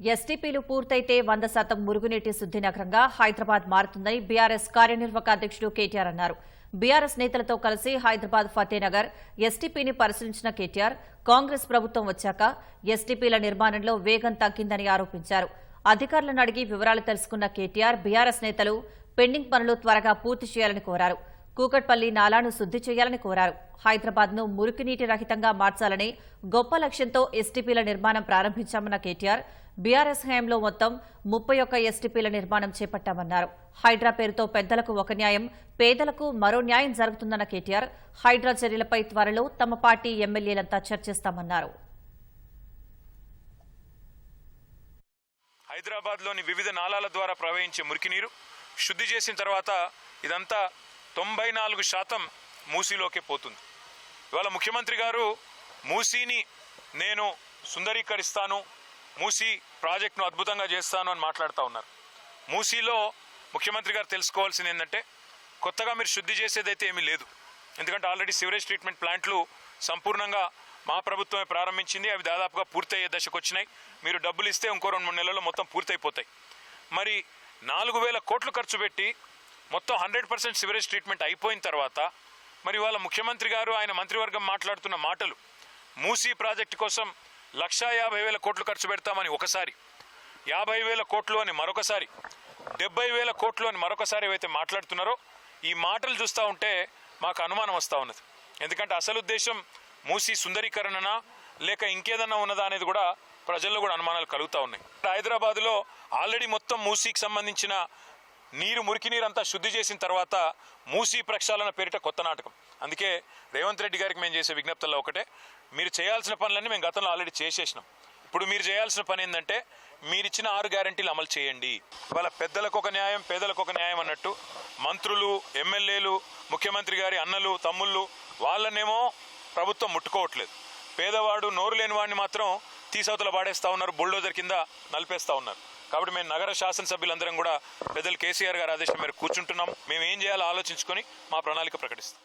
ఎస్టీపీలు పూర్తయితే వంద శాతం మురుగునీటి శుద్ధి నగరంగా హైదరాబాద్ మారుతుందని బీఆర్ఎస్ కార్యనిర్వాహక అధ్యక్షుడు కేటీఆర్ అన్నారు. బీఆర్ఎస్ నేతలతో కలిసి హైదరాబాద్ ఫతేనగర్ ఎస్టీపీని పరిశీలించిన కేటీఆర్ కాంగ్రెస్ ప్రభుత్వం వచ్చాక ఎస్టీపీల నిర్మాణంలో వేగం తగ్గిందని ఆరోపించారు. అధికారులను అడిగి వివరాలు తెలుసుకున్న కేటీఆర్ బీఆర్ఎస్ నేతలు పెండింగ్ పనులు త్వరగా పూర్తి చేయాలని కోరారు. కూకట్పల్లి నాలాను శుద్ధి చేయాలని కోరారు. హైదరాబాద్ను మురికినీటి రహితంగా మార్చాలని గొప్ప లక్ష్యంతో ఎస్టీపీల నిర్మాణం ప్రారంభించామన్న కేటీఆర్ బీఆర్ఎస్ హయాంలో మొత్తం ముప్పై ఒక్క ఎస్టీపీల నిర్మాణం చేపట్టామన్నారు. హైడ్రా పేరుతో పెద్దలకు ఒక న్యాయం పేదలకు మరో న్యాయం జరుగుతుందన్న కేటీఆర్ హైడ్రా చర్యలపై త్వరలో తమ పార్టీ ఎమ్మెల్యేలంతా చర్చిస్తామన్నారు. హైదరాబాద్లోని వివిధ నాలాల ద్వారా ప్రవహించే మురికి నీరు శుద్ధి చేసిన తర్వాత ఇదంతా తొంభై నాలుగు శాతం మూసీలోకే పోతుంది. ఇవాళ ముఖ్యమంత్రి గారు మూసీని నేను సుందరీకరిస్తాను మూసీ ప్రాజెక్టును అద్భుతంగా చేస్తాను అని మాట్లాడుతూ ఉన్నారు. మూసీలో ముఖ్యమంత్రి గారు తెలుసుకోవాల్సింది ఏంటంటే కొత్తగా మీరు శుద్ధి చేసేదైతే ఏమీ లేదు. ఎందుకంటే ఆల్రెడీ సివరేజ్ ట్రీట్మెంట్ ప్లాంట్లు సంపూర్ణంగా మా ప్రభుత్వమే ప్రారంభించింది అవి దాదాపుగా పూర్తయ్యే దశకు వచ్చినాయి. మీరు డబ్బులు ఇస్తే ఇంకో రెండు మూడు నెలల్లో మొత్తం పూర్తయిపోతాయి. మరి నాలుగు వేల కోట్లు ఖర్చు పెట్టి మొత్తం హండ్రెడ్ పర్సెంట్ సివరేజ్ ట్రీట్మెంట్ అయిపోయిన తర్వాత మరి వాళ్ళ ముఖ్యమంత్రి గారు ఆయన మంత్రివర్గం మాట్లాడుతున్న మాటలు మూసీ ప్రాజెక్టు కోసం లక్షా యాభై వేల కోట్లు ఖర్చు పెడతామని ఒకసారి యాభై వేల కోట్లు అని మరొకసారి డెబ్బై వేల కోట్లు అని మరొకసారి ఏవైతే మాట్లాడుతున్నారో ఈ మాటలు చూస్తూ ఉంటే మాకు అనుమానం వస్తూ ఉన్నది. ఎందుకంటే అసలు ఉద్దేశం మూసీ సుందరీకరణనా లేక ఇంకేదన్నా ఉన్నదా అనేది కూడా ప్రజల్లో కూడా అనుమానాలు కలుగుతూ ఉన్నాయి. హైదరాబాద్లో ఆల్రెడీ మొత్తం మూసీకి సంబంధించిన నీరు మురికి నీరంతా శుద్ధి చేసిన తర్వాత మూసీ ప్రక్షాళన పేరిట కొత్త నాటకం. అందుకే రేవంత్ రెడ్డి గారికి మేము చేసే విజ్ఞప్తుల్లో ఒకటే మీరు చేయాల్సిన పనులన్నీ మేము గతంలో ఆల్రెడీ చేసేసినాం. ఇప్పుడు మీరు చేయాల్సిన పని ఏంటంటే మీరిచ్చిన ఆరు గ్యారంటీలు అమలు చేయండి. వాళ్ళ పెద్దలకు ఒక న్యాయం పేదలకు ఒక న్యాయం అన్నట్టు మంత్రులు ఎమ్మెల్యేలు ముఖ్యమంత్రి గారి అన్నలు తమ్ముళ్ళు వాళ్ళనేమో ప్రభుత్వం ముట్టుకోవట్లేదు. పేదవాడు నోరు లేని వాడిని మాత్రం తీసవతల పాడేస్తూ ఉన్నారు బుల్డోజర్ కింద నలిపేస్తా ఉన్నారు. కాబట్టి మేము నగర శాసనసభ్యులందరం కూడా పెద్దలు కేసీఆర్ గారి ఆదేశం మేరకు కూర్చుంటున్నాం. మేము ఏం చేయాలో ఆలోచించుకొని మా ప్రణాళిక ప్రకటిస్తాం.